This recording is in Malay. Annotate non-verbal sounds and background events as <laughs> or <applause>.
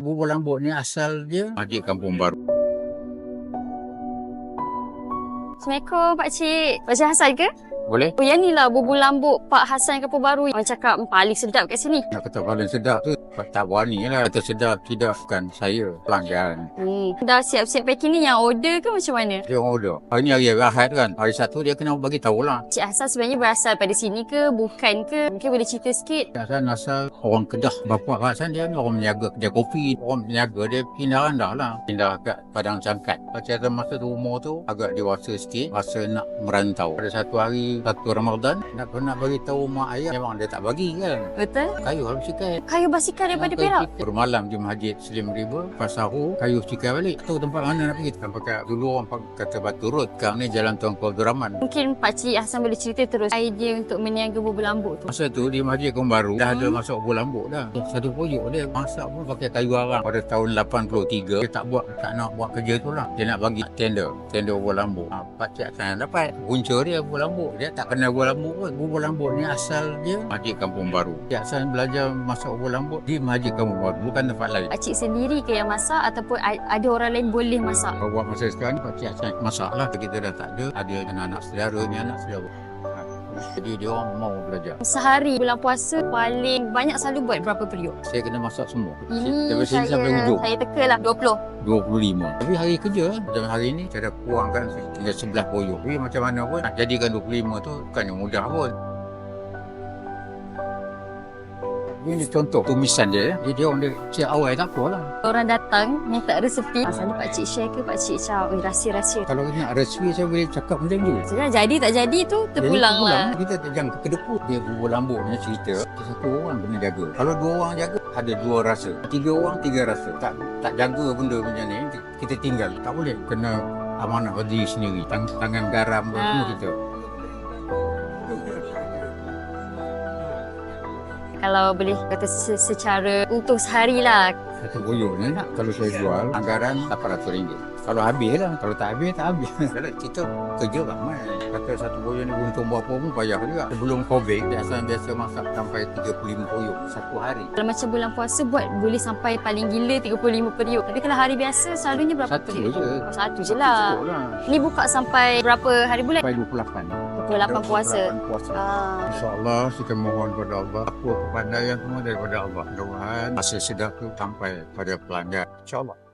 Bubur lambuk ni asal dia Masjid Kampung Baru. Assalamualaikum Pak Cik. Pak Cik Hassan ke? Boleh? Oh, yang ni lah bubur lambuk Pak Hassan Kampung Baru. Orang cakap "Hmm, paling sedap kat sini. Nak kata paling sedap tu tak berani lah. Kata sedap tidak bukan saya pelanggan. Hmm. Dah siap-siap packing ni yang order ke macam mana? Dia orang order. Hari ni hari Ahad kan. Hari Sabtu dia kena bagi tahu lah. Cik Hassan sebenarnya berasal pada sini ke? Bukan ke? Mungkin boleh cerita sikit. Hasan asal orang Kedah. Bapa Hasan dia ni orang menjaga kedai kopi. Orang menjaga dia pindah rendah lah. Pindah kat Padang Cangkat. Macam masa tu umur tu agak dewasa sikit. Masa nak merantau. Pada satu hari, satu Ramadan, nak nak bagi tahu mak ayah. Memang dia tak bagi kan. Betul? Kayu harus cikai. Kayu basikal daripada Kayu Perak. cikai. Bermalam di Masjid Slim River. Pas sahur, kayu cikai balik. Tahu tempat mana nak pergi. Sampai kat dulu orang pak- kata Batu Road. Sekarang ni Jalan Tuanku Abdul Rahman. Mungkin Pak Cik Hassan boleh cerita terus idea untuk meniaga bubur lambuk tu. Masa tu di Masjid Kampung Baru dah ada Hmm. masuk bubur lambuk dah. Satu pojok dia masak pun pakai kayu arang. Pada tahun 83 dia tak buat tak nak buat kerja tu lah. Dia nak bagi tender, tender bubur lambuk. Ha, Pakcik saya dapat punca dia bubur lambuk. Dia tak kenal bubur lambuk pun. Bubur lambuk ni asal dia Masjid Kampung Baru. Pakcik Hasan belajar masak bubur lambuk di Masjid Kampung Baru bukan tempat lain. Pak Cik sendiri ke yang masak ataupun ada orang lain boleh masak? Kalau buat masa sekarang Pakcik Hasan masak lah. Kita dah tak ada. Ada anak-anak saudara ni anak saudara. Jadi dia orang mau belajar. Sehari bulan puasa paling banyak selalu buat berapa periuk? Saya kena masak semua. Ini Daripada sini sampai saya, hujung. saya teka lah 20. 25. Tapi hari kerja, macam hari ni, saya dah kurangkan 11 koyok. Tapi macam mana pun, nak jadikan 25 tu bukannya mudah pun. Ini contoh tumisan dia. Jadi dia orang dia cik awal tak apa lah. Orang datang minta resepi. Selalu Pak Cik share ke Pak Cik cakap, eh rahsia-rahsia. Kalau nak resipi saya boleh cakap macam tu. Sebenarnya jadi tak jadi tu Jadi terpulang lah. Kita tak jangan kedeput. Dia bubur lambuk punya cerita. Satu orang kena jaga. Kalau dua orang jaga, ada dua rasa. Tiga orang, tiga rasa. Tak tak jaga benda macam ni, kita tinggal. Tak boleh. Kena amanah pada diri sendiri. Tang, tangan garam ha. semua Ha. kita. Kalau boleh kata se- secara untuk sehari lah. Satu koyok ni, kalau saya jual, anggaran RM800. Kalau habis lah. Kalau tak habis, tak habis. <laughs> Kalau kita kerja ramai. Kata satu koyok ni untung berapa pun payah juga. Sebelum COVID, biasa biasa masak sampai 35 koyok satu hari. Kalau macam bulan puasa buat boleh sampai paling gila 35 periuk. Tapi kalau hari biasa selalunya berapa Satu periuk? je. Oh, satu je lah. Cukup lah. Ni buka sampai berapa hari bulan? Sampai 28. 28 puasa. 28 puasa. Ah. InsyaAllah kita mohon kepada Allah. Apa kepandaian semua daripada Allah. Mudah-mudahan hasil sedap tu sampai pada pelanggan. InsyaAllah.